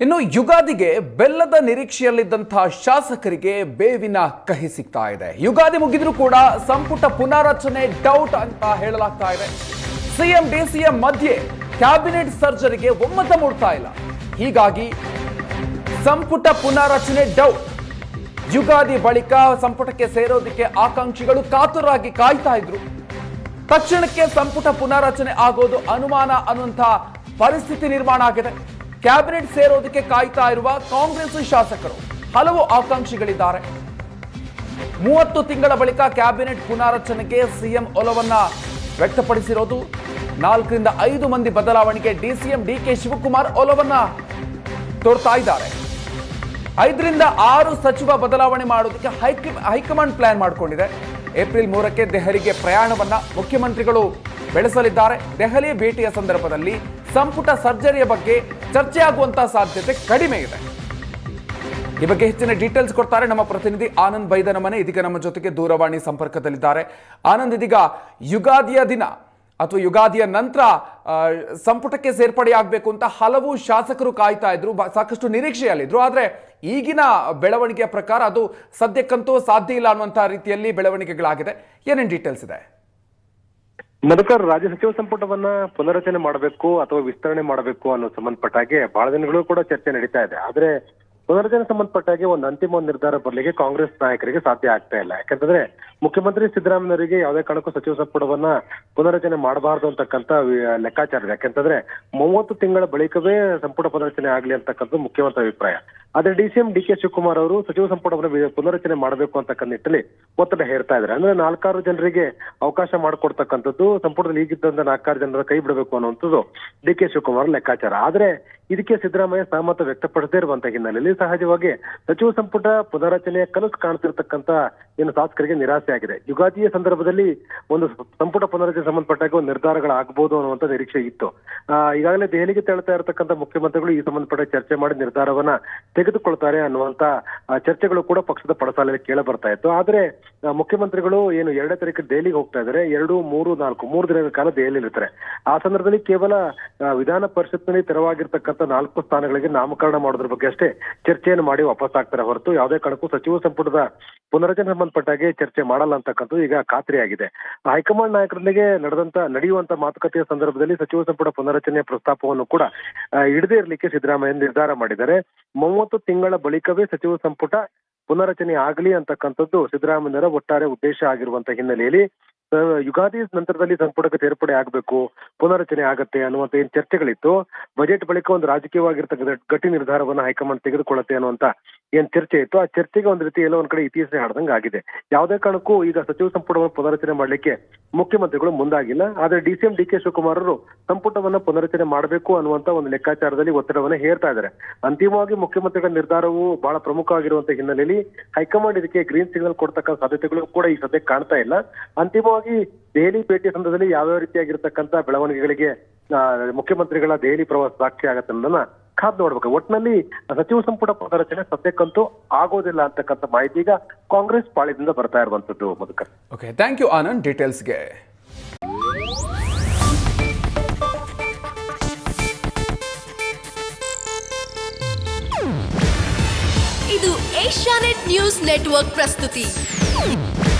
ಇನ್ನು ಯುಗಾದಿಗೆ ಬೆಲ್ಲದ ನಿರೀಕ್ಷೆಯಲ್ಲಿದ್ದಂತಹ ಶಾಸಕರಿಗೆ ಬೇವಿನ ಕಹಿ ಸಿಗ್ತಾ ಇದೆ. ಯುಗಾದಿ ಮುಗಿದ್ರೂ ಕೂಡ ಸಂಪುಟ ಪುನಾರಚನೆ ಡೌಟ್ ಅಂತ ಹೇಳಲಾಗ್ತಾ ಇದೆ. ಸಿಎಂ, ಡಿಸಿಎಂ ಮಧ್ಯೆ ಕ್ಯಾಬಿನೆಟ್ ಸರ್ಜರಿಗೆ ಒಮ್ಮತ ಮೂಡ್ತಾ ಇಲ್ಲ. ಹೀಗಾಗಿ ಸಂಪುಟ ಪುನಾರಚನೆ ಡೌಟ್ ಯುಗಾದಿ ಬಳಿಕ ಸಂಪುಟಕ್ಕೆ ಸೇರೋದಕ್ಕೆ ಆಕಾಂಕ್ಷಿಗಳು ಕಾತುರಾಗಿ ಕಾಯ್ತಾ ಇದ್ರು. ತಕ್ಷಣಕ್ಕೆ ಸಂಪುಟ ಪುನಾರಚನೆ ಆಗೋದು ಅನುಮಾನ ಅನ್ನುವಂಥ ಪರಿಸ್ಥಿತಿ ನಿರ್ಮಾಣ ಆಗಿದೆ. ಕ್ಯಾಬಿನೆಟ್ ಸೇರೋದಕ್ಕೆ ಕಾಯ್ತಾ ಇರುವ ಕಾಂಗ್ರೆಸ್ ಶಾಸಕರು ಹಲವು ಆಕಾಂಕ್ಷಿಗಳಿದ್ದಾರೆ. ಮೂವತ್ತು ತಿಂಗಳ ಬಳಿಕ ಕ್ಯಾಬಿನೆಟ್ ಪುನಾರಚನೆಗೆ ಸಿಎಂ ಒಲವನ್ನ ವ್ಯಕ್ತಪಡಿಸಿರೋದು. ನಾಲ್ಕರಿಂದ ಐದು ಮಂದಿ ಬದಲಾವಣೆಗೆ ಡಿಸಿಎಂ ಡಿಕೆ ಶಿವಕುಮಾರ್ ಒಲವನ್ನ ತೋರ್ತಾ ಇದ್ದಾರೆ. ಐದರಿಂದ ಆರು ಸಚಿವ ಬದಲಾವಣೆ ಮಾಡೋದಕ್ಕೆ ಹೈಕ, ಹೈಕಮಾಂಡ್ ಪ್ಲಾನ್ ಮಾಡಿಕೊಂಡಿದೆ. ಏಪ್ರಿಲ್ ಮೂರಕ್ಕೆ ದೆಹಲಿಗೆ ಪ್ರಯಾಣವನ್ನ ಮುಖ್ಯಮಂತ್ರಿಗಳು ಬೆಳೆಸಲಿದ್ದಾರೆ. ದೆಹಲಿ ಭೇಟಿಯ ಸಂದರ್ಭದಲ್ಲಿ ಸಂಪುಟ ಸರ್ಜರಿಯ ಬಗ್ಗೆ ಚರ್ಚೆ ಆಗುವಂತಹ ಸಾಧ್ಯತೆ ಕಡಿಮೆ ಇದೆ. ಈ ಬಗ್ಗೆ ಹೆಚ್ಚಿನ ಡೀಟೇಲ್ಸ್ ಕೊಡ್ತಾರೆ ನಮ್ಮ ಪ್ರತಿನಿಧಿ ಆನಂದ್ ಬೈದನ ಮನೆ. ಇದೀಗ ನಮ್ಮ ಜೊತೆಗೆ ದೂರವಾಣಿ ಸಂಪರ್ಕದಲ್ಲಿದ್ದಾರೆ. ಆನಂದ್, ಇದೀಗ ಯುಗಾದಿಯ ದಿನ ಅಥವಾ ಯುಗಾದಿಯ ನಂತರ ಸಂಪುಟಕ್ಕೆ ಸಂಪುಟಕ್ಕೆ ಸೇರ್ಪಡೆಯಾಗಬೇಕು ಅಂತ ಹಲವು ಶಾಸಕರು ಕಾಯ್ತಾ ಇದ್ರು ಸಾಕಷ್ಟು ನಿರೀಕ್ಷೆಯಲ್ಲಿದ್ರು. ಆದರೆ ಈಗಿನ ಬೆಳವಣಿಗೆಯ ಪ್ರಕಾರ ಅದು ಸದ್ಯಕ್ಕಂತೂ ಸಾಧ್ಯ ಇಲ್ಲ ಅನ್ನುವಂಥ ರೀತಿಯಲ್ಲಿ ಬೆಳವಣಿಗೆಗಳಾಗಿದೆ. ಏನೇನು ಡೀಟೇಲ್ಸ್ ಇದೆ? ಮಧುಕರ್ ರಾಜ್ಯ ಸಚಿವ ಸಂಪುಟವನ್ನ ಪುನರಚನೆ ಮಾಡಬೇಕು ಅಥವಾ ವಿಸ್ತರಣೆ ಮಾಡಬೇಕು ಅನ್ನೋ ಸಂಬಂಧಪಟ್ಟ ಹಾಗೆ ಬಹಳ ದಿನಗಳು ಕೂಡ ಚರ್ಚೆ ನಡೀತಾ ಇದೆ. ಆದ್ರೆ ಪುನರಚನೆ ಸಂಬಂಧಪಟ್ಟ ಹಾಗೆ ಒಂದು ಅಂತಿಮ ನಿರ್ಧಾರ ಬರ್ಲಿಕ್ಕೆ ಕಾಂಗ್ರೆಸ್ ನಾಯಕರಿಗೆ ಸಾಧ್ಯ ಆಗ್ತಾ ಇಲ್ಲ. ಯಾಕಂತಂದ್ರೆ ಮುಖ್ಯಮಂತ್ರಿ ಸಿದ್ದರಾಮಯ್ಯವರಿಗೆ ಯಾವುದೇ ಕಾರಣಕ್ಕೂ ಸಚಿವ ಸಂಪುಟವನ್ನ ಪುನರಚನೆ ಮಾಡಬಾರದು ಅಂತಕ್ಕಂಥ ಲೆಕ್ಕಾಚಾರ ಇದೆ. ಯಾಕಂತಂದ್ರೆ ಮೂವತ್ತು ತಿಂಗಳ ಬಳಿಕವೇ ಸಂಪುಟ ಪುನರಚನೆ ಆಗ್ಲಿ ಅಂತಕ್ಕಂಥ ಮುಖ್ಯಮಂತ್ರಿ ಅಭಿಪ್ರಾಯ. ಆದ್ರೆ ಡಿಸಿಎಂ ಡಿ ಕೆ ಶಿವಕುಮಾರ್ ಅವರು ಸಚಿವ ಸಂಪುಟವನ್ನು ಪುನರಚನೆ ಮಾಡಬೇಕು ಅಂತಕ್ಕಂಥ ನಿಟ್ಟಿನಲ್ಲಿ ಒತ್ತಡ ಹೇರ್ತಾ ಇದ್ದಾರೆ. ಅಂದ್ರೆ ನಾಲ್ಕಾರು ಜನರಿಗೆ ಅವಕಾಶ ಮಾಡಿಕೊಡ್ತಕ್ಕಂಥದ್ದು, ಸಂಪುಟದಲ್ಲಿ ಈಗಿದ್ದಂತ ನಾಲ್ಕಾರು ಜನರ ಕೈ ಬಿಡಬೇಕು ಅನ್ನುವಂಥದ್ದು ಡಿ ಕೆ ಶಿವಕುಮಾರ್ ಲೆಕ್ಕಾಚಾರ. ಆದ್ರೆ ಇದಕ್ಕೆ ಸಿದ್ದರಾಮಯ್ಯ ಸಹಮತ ವ್ಯಕ್ತಪಡಿಸದೇ ಇರುವಂತ ಹಿನ್ನೆಲೆಯಲ್ಲಿ ಸಹಜವಾಗಿ ಸಚಿವ ಸಂಪುಟ ಪುನರಚನೆಯ ಕನಸು ಕಾಣ್ತಿರ್ತಕ್ಕಂಥ ಏನು ಶಾಸಕರಿಗೆ ನಿರಾಸೆ ಆಗಿದೆ. ಯುಗಾದಿಯ ಸಂದರ್ಭದಲ್ಲಿ ಒಂದು ಸಂಪುಟ ಪುನರಚನೆ ಸಂಬಂಧಪಟ್ಟಾಗ ಒಂದು ನಿರ್ಧಾರಗಳಾಗಬಹುದು ಅನ್ನುವಂತ ನಿರೀಕ್ಷೆ ಇತ್ತು. ಈಗಾಗಲೇ ದೆಹಲಿಗೆ ತೆರಳ್ತಾ ಇರತಕ್ಕಂಥ ಮುಖ್ಯಮಂತ್ರಿಗಳು ಈ ಸಂಬಂಧಪಟ್ಟ ಚರ್ಚೆ ಮಾಡಿ ನಿರ್ಧಾರವನ್ನ ತೆಗೆದುಕೊಳ್ತಾರೆ ಅನ್ನುವಂತ ಚರ್ಚೆಗಳು ಕೂಡ ಪಕ್ಷದ ಪಡಸಾಲೆಯಲ್ಲಿ ಕೇಳ ಬರ್ತಾ ಇತ್ತು. ಆದ್ರೆ ಮುಖ್ಯಮಂತ್ರಿಗಳು ಏನು ಎರಡನೇ ತಾರೀಕು ದೆಹಲಿಗೆ ಹೋಗ್ತಾ ಇದ್ದಾರೆ, ಎರಡು, ಮೂರು, ನಾಲ್ಕು, ಮೂರು ದಿನಗಳ ಕಾಲ ದೆಹಲಿಯಲ್ಲಿ ಇರ್ತಾರೆ. ಆ ಸಂದರ್ಭದಲ್ಲಿ ಕೇವಲ ವಿಧಾನ ಪರಿಷತ್ನಲ್ಲಿ ತೆರವಾಗಿರ್ತಕ್ಕಂಥ ನಾಲ್ಕು ಸ್ಥಾನಗಳಿಗೆ ನಾಮಕರಣ ಮಾಡೋದ್ರ ಬಗ್ಗೆ ಅಷ್ಟೇ ಚರ್ಚೆಯನ್ನು ಮಾಡಿ ವಾಪಸ್ ಆಗ್ತಾರೆ ಹೊರತು ಯಾವುದೇ ಕಾರಣಕ್ಕೂ ಸಚಿವ ಸಂಪುಟದ ಪುನರಚನೆ ಸಂಬಂಧಪಟ್ಟಾಗೆ ಚರ್ಚೆ ಮಾಡಲ್ಲ ಅಂತಕ್ಕಂಥದ್ದು ಈಗ ಖಾತ್ರಿಯಾಗಿದೆ. ಹೈಕಮಾಂಡ್ ನಾಯಕರೊಂದಿಗೆ ನಡೆದಂತ, ನಡೆಯುವಂತ ಮಾತುಕತೆಯ ಸಂದರ್ಭದಲ್ಲಿ ಸಚಿವ ಸಂಪುಟ ಪುನರಚನೆಯ ಪ್ರಸ್ತಾಪವನ್ನು ಕೂಡ ಇಡದೇ ಇರಲಿಕ್ಕೆ ಸಿದ್ದರಾಮಯ್ಯ ನಿರ್ಧಾರ ಮಾಡಿದ್ದಾರೆ. ಮೂವತ್ತು ತಿಂಗಳ ಬಳಿಕವೇ ಸಚಿವ ಸಂಪುಟ ಪುನರಚನೆ ಆಗಲಿ ಅಂತಕ್ಕಂಥದ್ದು ಸಿದ್ದರಾಮಯ್ಯರ ಒಟ್ಟಾರೆ ಉದ್ದೇಶ ಆಗಿರುವಂತ ಹಿನ್ನೆಲೆಯಲ್ಲಿ ಯುಗಾದಿ ನಂತರದಲ್ಲಿ ಸಂಪುಟಕ್ಕೆ ಸೇರ್ಪಡೆ ಆಗಬೇಕು ಪುನರಚನೆ ಆಗತ್ತೆ ಅನ್ನುವಂತ ಏನ್ ಚರ್ಚೆಗಳಿತ್ತು, ಬಜೆಟ್ ಬಳಿಕ ಒಂದು ರಾಜಕೀಯವಾಗಿರ್ತಕ್ಕಂಥ ಗಟ್ಟಿ ನಿರ್ಧಾರವನ್ನ ಹೈಕಮಾಂಡ್ ತೆಗೆದುಕೊಳ್ಳುತ್ತೆ ಅನ್ನುವಂತ ಏನ್ ಚರ್ಚೆ ಇತ್ತು, ಆ ಚರ್ಚೆಗೆ ಒಂದ್ ರೀತಿ ಎಲ್ಲೋ ಒಂದ್ ಕಡೆ ಇತಿಹಾಸ ಹಾಡ್ದಂಗೆ ಆಗಿದೆ. ಯಾವುದೇ ಕಾರಣಕ್ಕೂ ಈಗ ಸಚಿವ ಸಂಪುಟವನ್ನು ಪುನರಚನೆ ಮಾಡ್ಲಿಕ್ಕೆ ಮುಖ್ಯಮಂತ್ರಿಗಳು ಮುಂದಾಗಿಲ್ಲ, ಆದ್ರೆ ಡಿಸಿಎಂ ಡಿ ಕೆ ಶಿವಕುಮಾರ್ ಸಂಪುಟವನ್ನ ಪುನರಚನೆ ಮಾಡಬೇಕು ಅನ್ನುವಂತ ಒಂದು ಲೆಕ್ಕಾಚಾರದಲ್ಲಿ ಒತ್ತಡವನ್ನ ಹೇರ್ತಾ ಇದ್ದಾರೆ. ಅಂತಿಮವಾಗಿ ಮುಖ್ಯಮಂತ್ರಿಗಳ ನಿರ್ಧಾರವು ಬಹಳ ಪ್ರಮುಖವಾಗಿರುವಂತ ಹಿನ್ನೆಲೆಯಲ್ಲಿ ಹೈಕಮಾಂಡ್ ಇದಕ್ಕೆ ಗ್ರೀನ್ ಸಿಗ್ನಲ್ ಕೊಡ್ತಕ್ಕಂಥ ಸಾಧ್ಯತೆಗಳು ಕೂಡ ಈ ಸದ್ಯಕ್ಕೆ ಕಾಣ್ತಾ ಇಲ್ಲ. ಅಂತಿಮವಾಗಿ ದೆಹಲಿ ಭೇಟಿ ಸಂದರ್ಭದಲ್ಲಿ ಯಾವ್ಯಾವ ರೀತಿಯಾಗಿರ್ತಕ್ಕಂಥ ಬೆಳವಣಿಗೆಗಳಿಗೆ ಮುಖ್ಯಮಂತ್ರಿಗಳ ದೆಹಲಿ ಪ್ರವಾಸ ಸಾಕ್ಷಿ ಆಗತ್ತೆ ಅನ್ನೋದನ್ನ ಕಾದ್ ನೋಡ್ಬೇಕು. ಒಟ್ಟಿನಲ್ಲಿ ಸಚಿವ ಸಂಪುಟ ಪುನರಚನೆ ಸದ್ಯಕ್ಕಂತೂ ಆಗೋದಿಲ್ಲ ಅಂತಕ್ಕಂಥ ಮಾಹಿತಿ ಈಗ ಕಾಂಗ್ರೆಸ್ ಪಾಳಿದಿಂದ ಬರ್ತಾ ಇರುವಂತದ್ದು Madhukar. Okay thank you Anand ಡೀಟೇಲ್ಸ್ಗೆ ಇದು ಏಷ್ಯಾನೆಟ್ ನ್ಯೂಸ್ ನೆಟ್ವರ್ಕ್ ಪ್ರಸ್ತುತಿ.